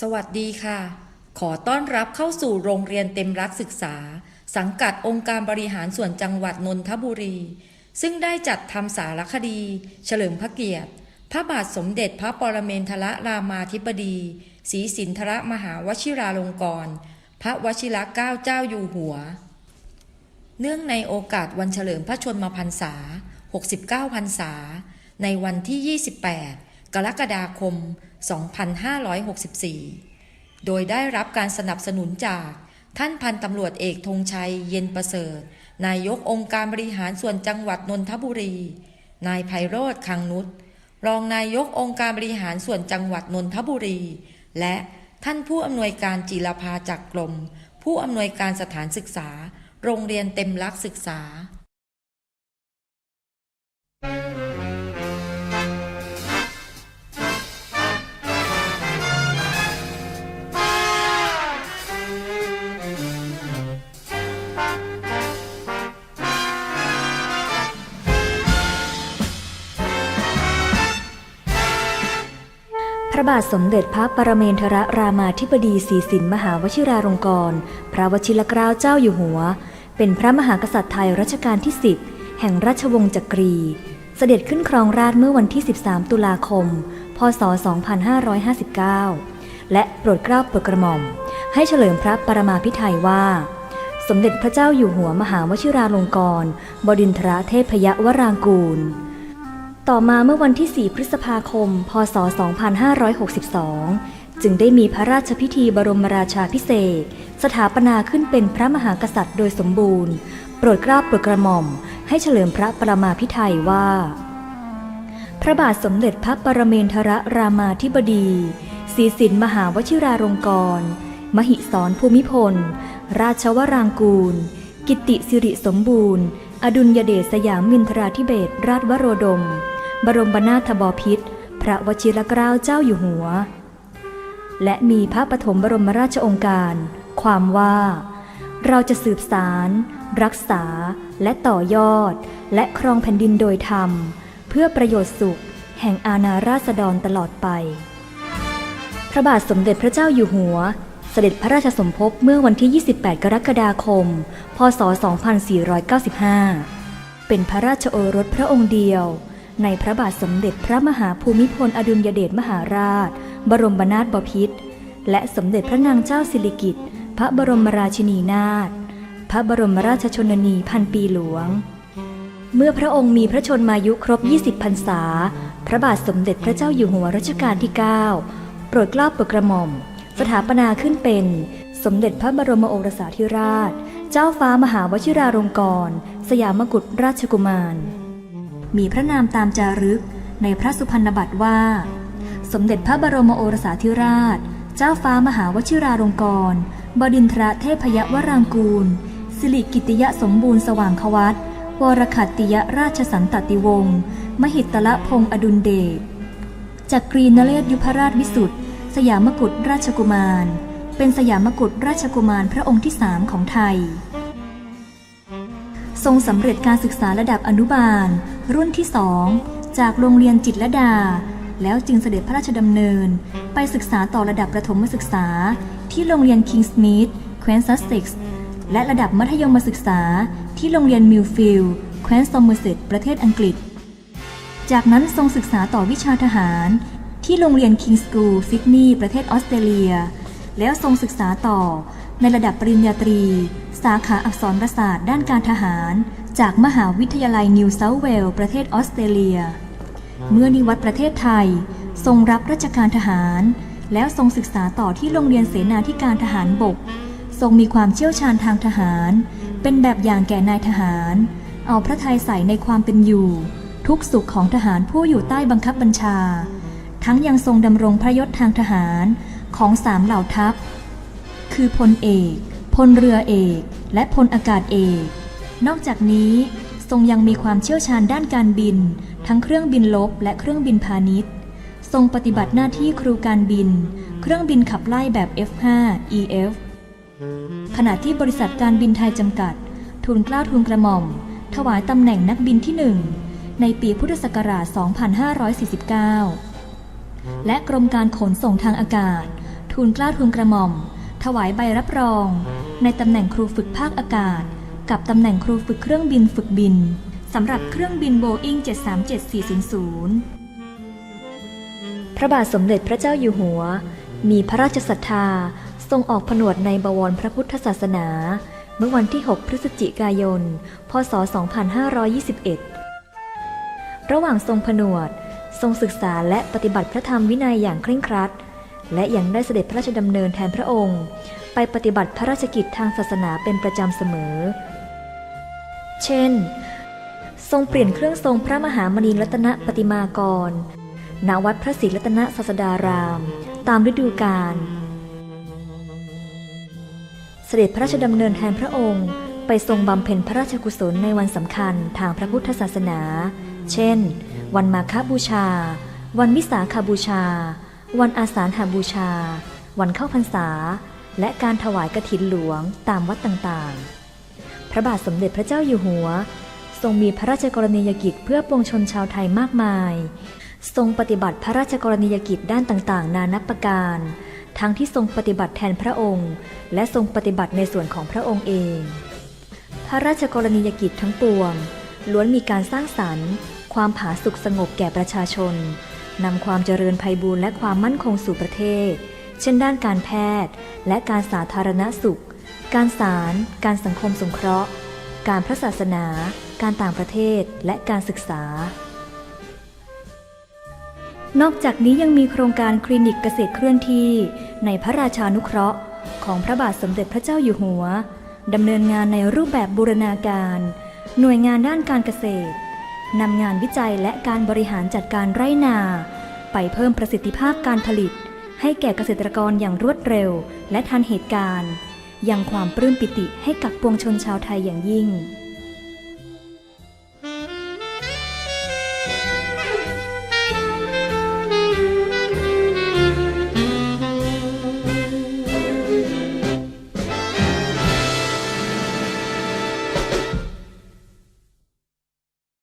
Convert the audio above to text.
สวัสดีค่ะ ขอต้อนรับเข้าสู่โรงเรียนเต็มรักศึกษา สังกัดองค์การบริหารส่วนจังหวัดนนทบุรี ซึ่งได้จัดทำสารคดี เฉลิมพระเกียรติ พระบาทสมเด็จพระปรเมนทรรามาธิบดีศรีสินทรมหาวชิราลงกรณ์พระวชิรเกล้าเจ้าอยู่หัว เนื่องในโอกาสวันเฉลิมพระชนมพรรษา 69 พรรษา ในวันที่ 28 กรกฎาคม 2564 โดยได้รับการสนับสนุนจากท่านพันตำรวจเอกธงชัยเย็นประเสริฐ นายกองค์การบริหารส่วนจังหวัดนนทบุรี นายไพโรธคังนุชรองนายกองค์การบริหารส่วนจังหวัดนนทบุรี และท่านผู้อำนวยการจิรภาจากกรมผู้อำนวยการสถานศึกษา โรงเรียนเต็มรักศึกษาพ ระบาทสมเด็จพระปรเมนทรรามาธิบดีศรีสินมหาวชิราลงกรณ์พระวชิรเกล้าเจ้าอยู่หัว เป็นพระมหากษัตริย์ไทยรัชกาลที่ 10 แห่งราชวงศ์จักรี เสด็จขึ้นครองราชเมื่อวันที่ 13 ตุลาคม พศ 2559 และโปรดเกล้าโปรดกระหม่อม ให้เฉลิมพระปรมาภิไธยว่า สมเด็จพระเจ้าอยู่หัวมหาวชิราลงกรณ์บดินทรเทพยวรางกูล ต่อมาเมื่อวันที่ 4 พฤษภาคม พศ 2562 จึงได้มีพระราชพิธีบรมราชาพิเศษ สถาปนาขึ้นเป็นพระมหากษัตริย์โดยสมบูรณ์ โปรดเกล้าโปรดกระหม่อม ให้เฉลิมพระประมาพิไทยว่า พระบาทสมเด็จพระปรเมนทรรามาธิบดีศรีสินมหาวชิราลงกรณ์มหิศรภูมิพล ราชวรางกูล กิตติสิริสมบูรณ์ อดุลยเดชสยามมินทราธิเบศรราชวโรดม บรมนาถบพิตรพระวชิรเกล้าเจ้าอยู่หัว และมีพระปฐมบรมราชองค์การ ความว่า เราจะสืบสาร รักษาและต่อยอด และครองแผ่นดินโดยธรรม เพื่อประโยชน์สุข แห่งอาณาราษฎรตลอดไป พระบาทสมเด็จพระเจ้าอยู่หัวเสด็จพระราชสมภพเมื่อวันที่ 28 กรกฎาคม พศ 2495 เป็นพระราชโอรสพระองค์เดียว ในพระบาทสมเด็จพระมหาภูมิพลอดุลยเดชมหาราช บรมนาถบพิตรและสมเด็จพระนางเจ้าสิริกิติ์พระบรมราชินีนาถพระบรมราชชนนีพันปีหลวง เมื่อพระองค์มีพระชนมายุครบ 20 พรรษา พระบาทสมเด็จพระเจ้าอยู่หัวรัชกาลที่ 9 โปรดเกล้าโปรดกระหม่อม สถาปนาขึ้นเป็น สมเด็จพระบรมโอรสาธิราช เจ้าฟ้ามหาวชิราลงกรณ์สยามกุฎราชกุมาร มีพระนามตามจารึกในพระสุพรรณบัตรว่า สมเด็จพระบรมโอรสาธิราช เจ้าฟ้ามหาวชิราลงกรณ์บดินทรเทพยวรางกูล สิริกิติยสมบูรณ์สว่างควัตวรขัตติยราชสันตติวงศ์มหิตละพงศ์อดุลเดชจักรีนเรศยุพราชวิสุทธ์สยามกุฎราชกุมาร เป็นสยามกุฎราชกุมารพระองค์ที่สามของไทย ทรงสำเร็จการศึกษาระดับอนุบาล รุ่นที่สองจากโรงเรียนจิตรลดา แล้วจึงเสด็จพระราชดำเนิน ไปศึกษาต่อระดับประถมศึกษา ที่โรงเรียนคิงส์มีดแคว้นซัสเซ็กซ์และระดับมัธยมศึกษาที่โรงเรียนมิลฟิลด์แคว้นซอมเมอร์เซตประเทศอังกฤษ จากนั้นทรงศึกษาต่อวิชาทหาร ที่โรงเรียนคิงส์กูลซิดนีย์ประเทศออสเตรเลีย แล้วทรงศึกษาต่อในระดับปริญญาตรี สาขาอักษรศาสตร์ด้านการทหาร จากมหาวิทยาลัยนิวเซาท์เวลส์ประเทศออสเตรเลีย เมื่อนิวัตประเทศไทย ทรงรับราชการทหาร แล้วทรงศึกษาต่อที่โรงเรียนเสนาธิการทหารบก ทรงมีความเชี่ยวชาญทางทหาร เป็นแบบอย่างแก่นายทหาร เอาพระทัยใส่ในความเป็นอยู่ ทุกสุขของทหารผู้อยู่ใต้บังคับบัญชา ทั้งยังทรงดำรงพระยศทางทหารของสามเหล่าทัพ คือพลเอก พลเรือเอก และพลอากาศเอก นอกจากนี้ทรงยังมีความเชี่ยวชาญด้านการบิน ทั้งเครื่องบินลบและเครื่องบินพาณิชย์ ทรงปฏิบัติหน้าที่ครูการบิน เครื่องบินขับไล่แบบ F5 EF ขณะที่บริษัทการบินไทยจำกัด ทุนกล้าทุนกระหม่อม ถวายตำแหน่งนักบินที่หนึ่งในปีพุทธศักราช 2549 และกรมการขนส่งทางอากาศททูลเกล้าทูลกระหม่อม ถวายใบรับรอง ในตำแหน่งครูฝึกภาคอากาศ กับตำแหน่งครูฝึกเครื่องบินฝึกบินสำหรับเครื่องบินโบอิง737-400 พระบาทสมเด็จพระเจ้าอยู่หัว มีพระราชศรัทธาทรงออกผนวดในบวรพระพุทธศาสนา เมื่อวันที่ 6 พฤศจิกายน พศ 2521 ระหว่างทรงผนวด ทรงศึกษาและปฏิบัติพระธรรมวินัยอย่างเคร่งครัด และยังได้เสด็จพระราชดำเนินแทนพระองค์ ไปปฏิบัติพระราชกิจทางศาสนาเป็นประจำเสมอ เช่น ทรงเปลี่ยนเครื่องทรงพระมหามณีรัตนปฏิมากร ณ วัดพระศรีรัตนศาสดาราม ตามฤดูกาล เสด็จพระราชดำเนินแทนพระองค์ ไปทรงบำเพ็ญพระราชกุศลในวันสำคัญทางพระพุทธศาสนา เช่น วันมาฆบูชา วันวิสาขาบูชา วันอาสาฬหาบูชา วันเข้าพรรษา และการถวายกฐินหลวงตามวัดต่างๆ ระบาทสมเด็จพระเจ้าอยู่หัว ทรงมีพระราชกรณียกิจเพื่อปวงชนชาวไทยมากมาย ทรงปฏิบัติพระราชกรณียกิจด้านต่างๆ นานับประการ ทั้งที่ทรงปฏิบัติแทนพระองค์ และทรงปฏิบัติในส่วนของพระองค์เอง พระราชกรณียกิจทั้งปวง ล้วนมีการสร้างสรรค์ ความผาสุกสงบแก่ประชาชนนำความเจริญภัยบูรณ์และความมั่นคงสู่ประเทศ เช่นด้านการแพทย์ และการสาธารณสุข การศาลการสังคมสงเคราะห์ การพระศาสนา การต่างประเทศ และการศึกษา นอกจากนี้ยังมีโครงการคลินิกเกษตรเคลื่อนที่ ในพระราชานุเคราะห์ ของพระบาทสมเด็จพระเจ้าอยู่หัว ดำเนินงานในรูปแบบบูรณาการ หน่วยงานด้านการเกษตรนำงานวิจัยและการบริหารจัดการไร่นา ไปเพิ่มประสิทธิภาพการผลิต ให้แก่เกษตรกรอย่างรวดเร็ว และทันเหตุการณ์ ยังความปลื้มปิติให้กับปวงชนชาวไทยอย่างยิ่ง